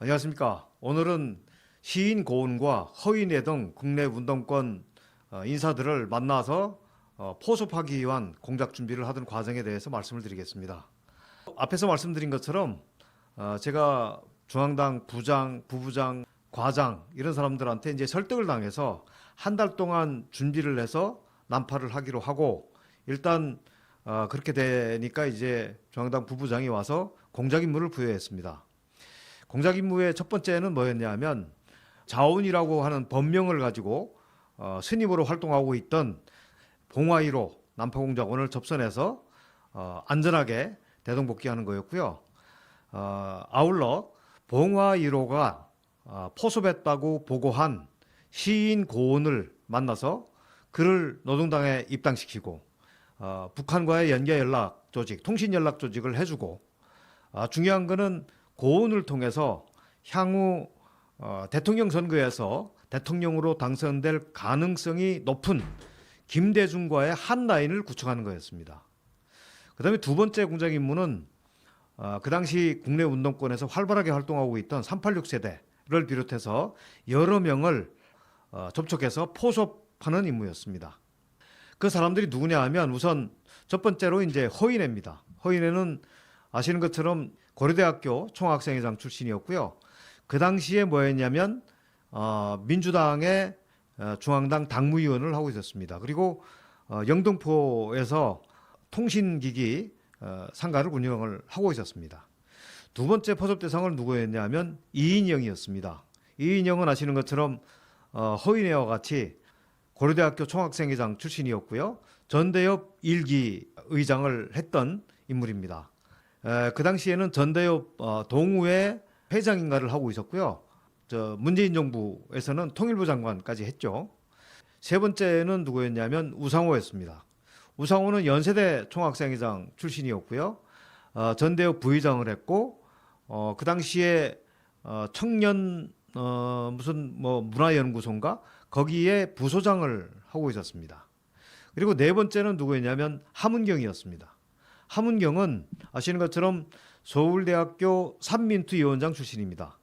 안녕하십니까. 오늘은 시인 고은과 허인회 등 국내 운동권 어, 인사들을 만나서 어, 포섭하기 위한 공작 준비를 하던 과정에 대해서 말씀을 드리겠습니다. 앞에서 말씀드린 것처럼 어, 제가 중앙당 부장, 부부장, 과장 이런 사람들한테 이제 설득을 당해서 한 달 동안 준비를 해서 난파를 하기로 하고 일단 어, 그렇게 되니까 이제 중앙당 부부장이 와서 공작 임무를 부여했습니다. 공작 임무의 첫 번째는 뭐였냐면 자원이라고 하는 법명을 가지고 어, 스님으로 활동하고 있던 봉화이로 남파공작원을 접선해서 어, 안전하게 대동복귀하는 거였고요. 어, 아울러 봉화이로가 어, 포섭했다고 보고한 시인 고은을 만나서 그를 노동당에 입당시키고 어, 북한과의 연계 연락 조직, 통신 연락 조직을 해주고 아, 중요한 거는 고은을 통해서 향후 어, 대통령 선거에서 대통령으로 당선될 가능성이 높은 김대중과의 한 라인을 구축하는 거였습니다. 그 다음에 두 번째 공작 임무는 어, 그 당시 국내 운동권에서 활발하게 활동하고 있던 386 세대를 비롯해서 여러 명을 어, 접촉해서 포섭하는 임무였습니다. 그 사람들이 누구냐 하면 우선 첫 번째로 이제 허인회입니다. 허인회는 아시는 것처럼 고려대학교 총학생회장 출신이었고요. 그 당시에 뭐였냐면 어, 민주당의 어, 중앙당 당무위원을 하고 있었습니다. 그리고 어, 영등포에서 통신기기 어, 상가를 운영을 하고 있었습니다. 두 번째 포섭 대상은 누구였냐면 이인영이었습니다. 이인영은 아시는 것처럼 어, 허인회와 같이 고려대학교 총학생회장 출신이었고요. 전대협 일기 의장을 했던 인물입니다. 에, 그 당시에는 전대협 어, 동우회 회장인가를 하고 있었고요. 저 문재인 정부에서는 통일부 장관까지 했죠. 세 번째는 누구였냐면 우상호였습니다. 우상호는 연세대 총학생회장 출신이었고요. 어, 전대협 부의장을 했고 어, 그 당시에 어, 청년 어, 무슨 뭐 문화연구소인가 거기에 부소장을 하고 있었습니다. 그리고 네 번째는 누구였냐면 함은경이었습니다. 함은경은 아시는 것처럼 서울대학교 삼민투 위원장 출신입니다.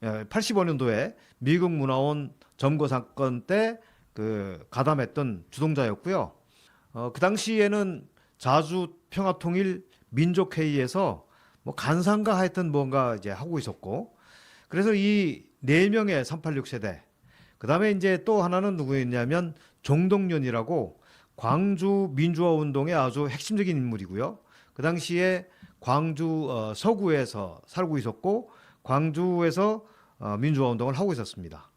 85년도에 미국 문화원 점거 사건 때 그 가담했던 주동자였고요. 어, 그 당시에는 자주 평화통일 민족회의에서 뭐 간상가 하여튼 뭔가 이제 하고 있었고 그래서 이 네 명의 386 세대 그 다음에 이제 또 하나는 누구였냐면 종동련이라고 광주 민주화 운동의 아주 핵심적인 인물이고요. 그 당시에 광주 어, 서구에서 살고 있었고 광주에서 어, 민주화 운동을 하고 있었습니다.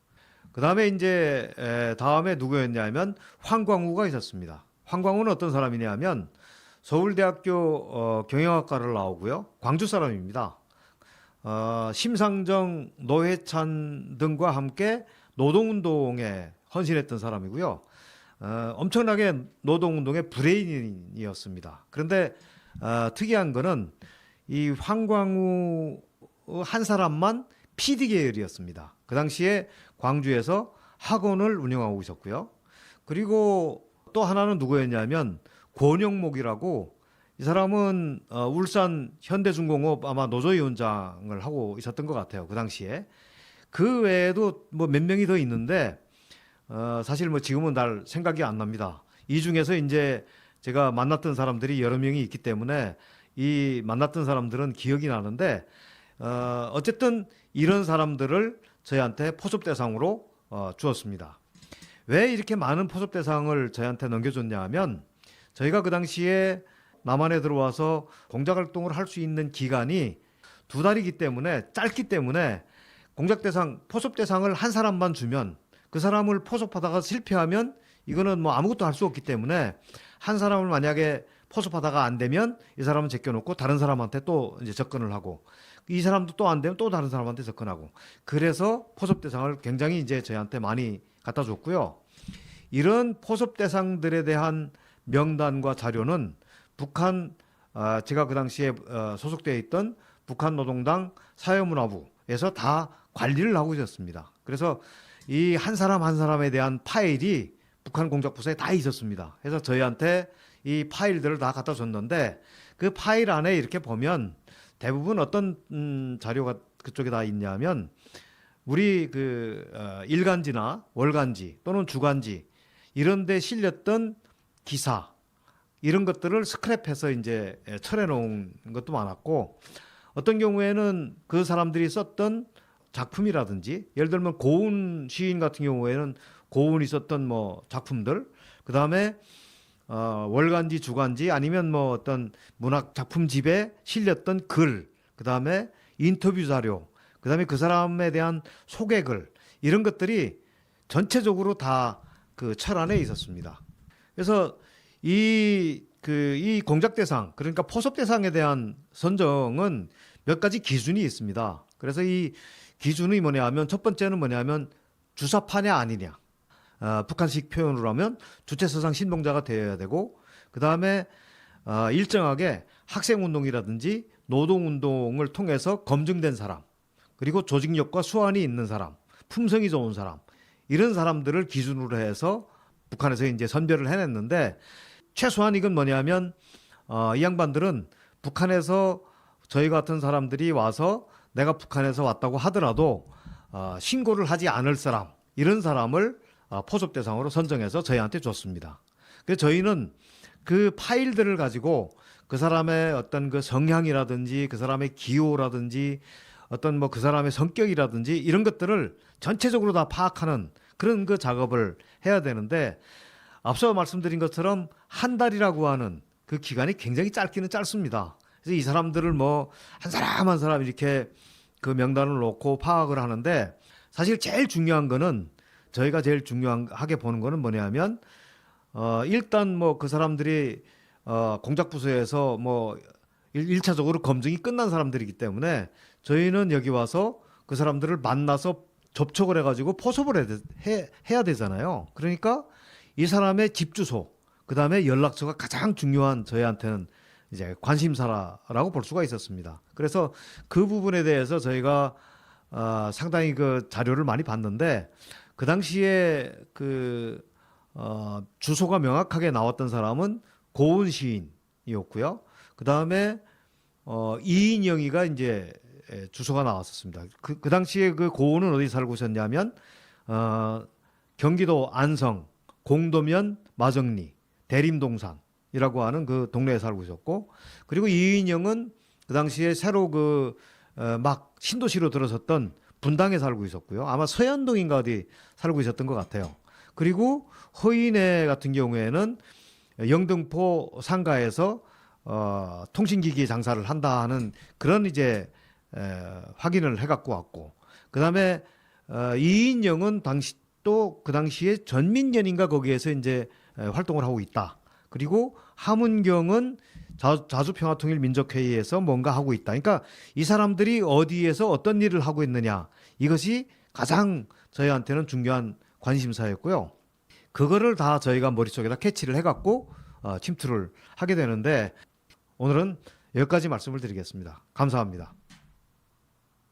그 다음에 이제 에, 다음에 누구였냐면 황광우가 있었습니다. 황광우는 어떤 사람이냐면 서울대학교 어, 경영학과를 나오고요. 광주 사람입니다. 어, 심상정, 노회찬 등과 함께 노동운동에 헌신했던 사람이고요. 어, 엄청나게 노동운동의 브레인이었습니다. 그런데 어, 특이한 거는 이 황광우 한 사람만 PD 계열이었습니다. 그 당시에 광주에서 학원을 운영하고 있었고요. 그리고 또 하나는 누구였냐면 권영목이라고 이 사람은 어, 울산 현대중공업 아마 노조위원장을 하고 있었던 것 같아요. 그 당시에 그 외에도 뭐 몇 명이 더 있는데 어, 사실 뭐 지금은 날 생각이 안 납니다. 이 중에서 이제 제가 만났던 사람들이 여러 명이 있기 때문에 이 만났던 사람들은 기억이 나는데 어, 어쨌든 이런 사람들을 저희한테 포섭 대상으로 어, 주었습니다. 왜 이렇게 많은 포섭 대상을 저희한테 넘겨줬냐 하면 저희가 그 당시에 남한에 들어와서 공작 활동을 할 수 있는 기간이 두 달이기 때문에 짧기 때문에 공작 대상, 포섭 대상을 한 사람만 주면 그 사람을 포섭하다가 실패하면 이거는 뭐 아무것도 할 수 없기 때문에 한 사람을 만약에 포섭하다가 안 되면 이 사람은 제껴놓고 다른 사람한테 또 이제 접근을 하고 이 사람도 또 안 되면 또 다른 사람한테 접근하고 그래서 포섭 대상을 굉장히 이제 저희한테 많이 갖다 줬고요. 이런 포섭 대상들에 대한 명단과 자료는 북한 아, 제가 그 당시에 어, 소속되어 있던 북한 노동당 사회문화부에서 다 관리를 하고 있었습니다. 그래서 이 한 사람 한 사람에 대한 파일이 북한 공작부서에 다 있었습니다. 그래서 저희한테 이 파일들을 다 갖다 줬는데 그 파일 안에 이렇게 보면 대부분 어떤 음, 자료 그쪽에 다 있냐면 우리 그 어, 일간지나 월간지 또는 주간지 이런 데 실렸던 기사 이런 것들을 스크랩해서 이제 철해 놓은 것도 많았고 어떤 경우에는 그 사람들이 썼던 작품이라든지 예를 들면 고운 시인 같은 경우에는 고운이 썼던 뭐 작품들 그 다음에 어, 월간지 주간지 아니면 뭐 어떤 문학 작품집에 실렸던 글 그 다음에 인터뷰 자료 그 다음에 그 사람에 대한 소개글 이런 것들이 전체적으로 다 그 철 안에 있었습니다. 그래서 이 그 이 공작 대상 그러니까 포섭 대상에 대한 선정은 몇 가지 기준이 있습니다. 그래서 이 기준이 뭐냐면 첫 번째는 뭐냐면 주사파냐 아니냐. 어, 북한식 표현으로 하면 주체서상 신봉자가 되어야 되고 그 다음에 어, 일정하게 학생운동이라든지 노동운동을 통해서 검증된 사람 그리고 조직력과 수완이 있는 사람 품성이 좋은 사람 이런 사람들을 기준으로 해서 북한에서 이제 선별을 해냈는데 최소한 이건 뭐냐면 어, 이 양반들은 북한에서 저희 같은 사람들이 와서 내가 북한에서 왔다고 하더라도 어, 신고를 하지 않을 사람 이런 사람을 어, 포섭 대상으로 선정해서 저희한테 줬습니다. 그래서 저희는 그 파일들을 가지고 그 사람의 어떤 그 성향이라든지 그 사람의 기호라든지 어떤 뭐 그 사람의 성격이라든지 이런 것들을 전체적으로 다 파악하는 그런 그 작업을 해야 되는데 앞서 말씀드린 것처럼 한 달이라고 하는 그 기간이 굉장히 짧기는 짧습니다. 그래서 이 사람들을 뭐 한 사람 한 사람 이렇게 그 명단을 놓고 파악을 하는데 사실 제일 중요한 거는 저희가 제일 중요하게 보는 거는 뭐냐면 어 일단 뭐 그 사람들이 어 공작 부서에서 뭐 일- 일차적으로 검증이 끝난 사람들이기 때문에 저희는 여기 와서 그 사람들을 만나서 접촉을 해가지고 포섭을 해, 해야 되잖아요. 그러니까 이 사람의 집 주소, 그 다음에 연락처가 가장 중요한 저희한테는 이제 관심사라고 볼 수가 있었습니다. 그래서 그 부분에 대해서 저희가 어, 상당히 그 자료를 많이 봤는데 그 당시에 그 어, 주소가 명확하게 나왔던 사람은 고은 시인이었고요. 그 다음에 어, 이인영이가 이제 에, 주소가 나왔었습니다. 그, 그 당시에 그 고은은 어디 살고 있었냐면 어, 경기도 안성, 공도면, 마정리, 대림동산 이라고 하는 그 동네에 살고 있었고 그리고 이인영은 그 당시에 새로 그 막 신도시로 들어섰던 분당에 살고 있었고요. 아마 서현동인가 어디 살고 있었던 것 같아요. 그리고 허인애 같은 경우에는 영등포 상가에서 어, 통신기기 장사를 한다 하는 그런 이제 에, 확인을 해갖고 왔고 그 다음에 어, 이인영은 당시 또 그 당시에 전민련인가 거기에서 이제 에, 활동을 하고 있다. 그리고 하문경은 자, 자주평화통일 민족회의에서 뭔가 하고 있다. 그러니까 이 사람들이 어디에서 어떤 일을 하고 있느냐 이것이 가장 저희한테는 중요한 관심사였고요. 그거를 다 저희가 머릿속에다 캐치를 해갖고 어, 침투를 하게 되는데 오늘은 여기까지 말씀을 드리겠습니다. 감사합니다.